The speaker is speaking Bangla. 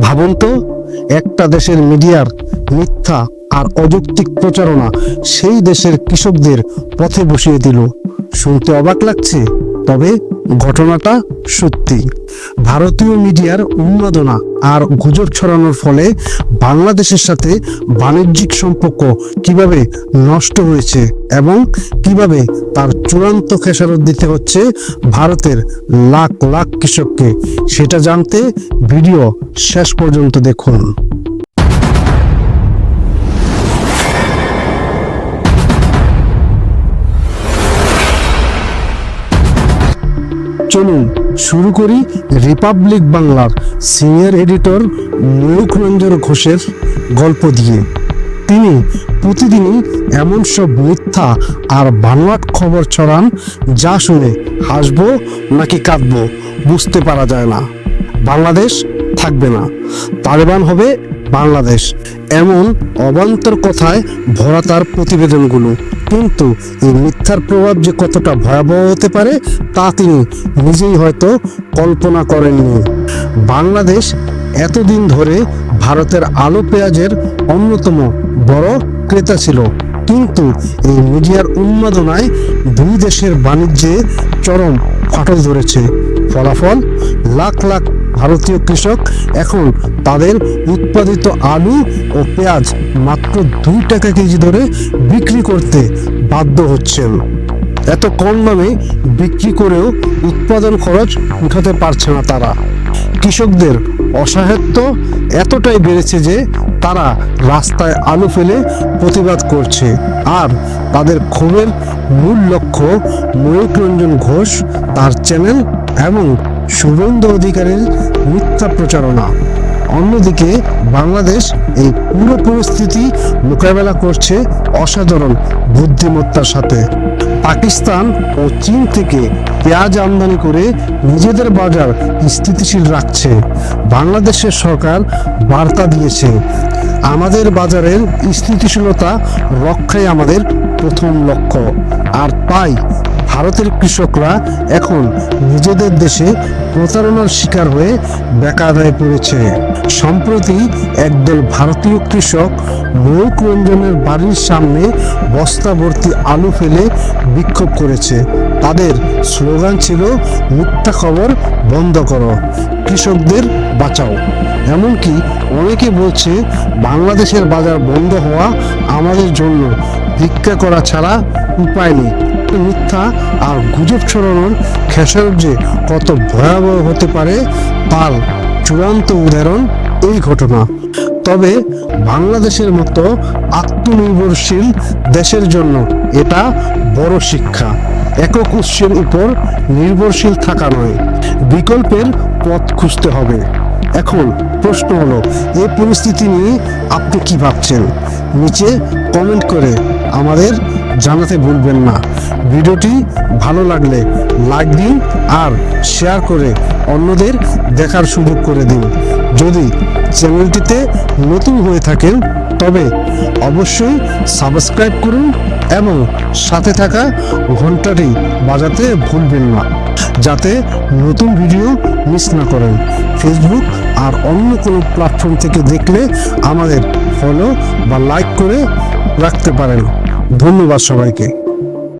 ভাবুন তো, একটা দেশের মিডিয়ার মিথ্যা আর অযৌক্তিক প্রচারণা সেই দেশের কৃষকদের পথে বসিয়ে দিল। শুনতে অবাক লাগছে? তবে ঘটনাটা সত্যি। ভারতীয় মিডিয়ার উন্মাদনা আর গুজব ছড়ানোর ফলে বাংলাদেশের সাথে বাণিজ্যিক সম্পর্ক কীভাবে নষ্ট হয়েছে এবং কীভাবে তার চূড়ান্ত খেসারত দিতে হচ্ছে ভারতের লাখ লাখ কৃষককে, সেটা জানতে ভিডিও শেষ পর্যন্ত দেখুন। চলুন শুরু করি রিপাবলিক বাংলার সিনিয়র এডিটর ময়ূক রঞ্জন ঘোষের গল্প দিয়ে। তিনি প্রতিদিনই এমন সব মিথ্যা আর বানোয়াট খবর ছড়ান যা শুনে হাসবো নাকি কাঁদবো বুঝতে পারা যায় না। বাংলাদেশ থাকবে না। তালেবান হবে বাংলাদেশ। এমন অবান্তর কথায় ভরা তার প্রতিবেদনগুলো। কিন্তু এই মিথ্যার প্রভাব যে কতটা ভয়াবহ হতে পারে, তা তিনি নিজেই হয়তো কল্পনা করেননি। বাংলাদেশ এতদিন ধরে ভারতের আলু পেঁয়াজের অন্যতম বড় ক্রেতা ছিল। কিন্তু এই মিডিয়ার উন্মাদনায় দুই দেশের বাণিজ্যে চরম ফাটল ধরেছে। ফলাফল লাখ লাখ ভারতীয় কৃষক, এখন তাদের উৎপাদিত আলু ও পেঁয়াজ মাত্র দুই টাকা কেজি ধরে বিক্রি করতে বাধ্য হচ্ছেন। এত কম দামে বিক্রি করেও উৎপাদন খরচ উঠাতে পারছে না তারা। কৃষকদের অসহায়ত্ব এতটাই বেড়েছে যে তারা রাস্তায় আলু ফেলে প্রতিবাদ করছে। আর তাদের ক্ষোভের মূল লক্ষ্য ময়ূক রঞ্জন ঘোষ, তার চ্যানেল এবং শুভেন্দু অধিকারের মিথ্যা প্রচারণা। অন্যদিকে বাংলাদেশ এই পুরো পরিস্থিতি মোকাবেলা করছে অসাধারণ বুদ্ধিমত্তার সাথে। পাকিস্তান ও চীন থেকে পেঁয়াজ আমদানি করে নিজেদের বাজার স্থিতিশীল রাখছে। বাংলাদেশের সরকার বার্তা দিয়েছে, আমাদের বাজারের স্থিতিশীলতা রক্ষাই আমাদের প্রথম লক্ষ্য। আর তাই ভারতের কৃষকরা এখন নিজেদের দেশে প্রতারণার শিকার হয়ে বেকার হয়ে পড়েছে। সম্প্রতি একদল ভারতীয় কৃষক ময়ূক রঞ্জনের বাড়ির সামনে বস্তা ভর্তি আলু ফেলে বিক্ষোভ করেছে। তাদের স্লোগান ছিল, মিথ্যা খবর বন্ধ করো, কৃষকদের বাঁচাও। এমনকি অনেকে বলছে, বাংলাদেশের বাজার বন্ধ হওয়া আমাদের জন্য ভিক্ষা করা ছাড়া উপায় নেই। মিথ্যা আর গুজব ছড়ানোর খেসারত যে কত ভয়াবহ হতে পারে, তার চূড়ান্ত উদাহরণ এই ঘটনা। তবে বাংলাদেশের মতো আত্মনির্ভরশীল দেশের জন্য এটা বড় শিক্ষা। একক উৎসের উপর নির্ভরশীল থাকা নয়, বিকল্পের পথ খুঁজতে হবে। এখন প্রশ্ন হলো এই পরিস্থিতি নিয়ে আপনি কি ভাবছেন? নিচে কমেন্ট করে আমাদের জানাতে ভুলবেন না। ভিডিওটি ভালো লাগলে লাইক দিন আর শেয়ার করে অন্যদের দেখার সুযোগ করে দিন। যদি চ্যানেলটিতে নতুন হয়ে থাকেন, তবে অবশ্যই সাবস্ক্রাইব করুন এবং সাথে থাকা ঘন্টাটি বাজাতে ভুলবেন না, যাতে নতুন ভিডিও মিস না করেন। ফেসবুক আর অন্য কোনো প্ল্যাটফর্ম থেকে দেখলে আমাদের ফলো বা লাইক করে রাখতে পারেন। ধন্যবাদ সবাইকে।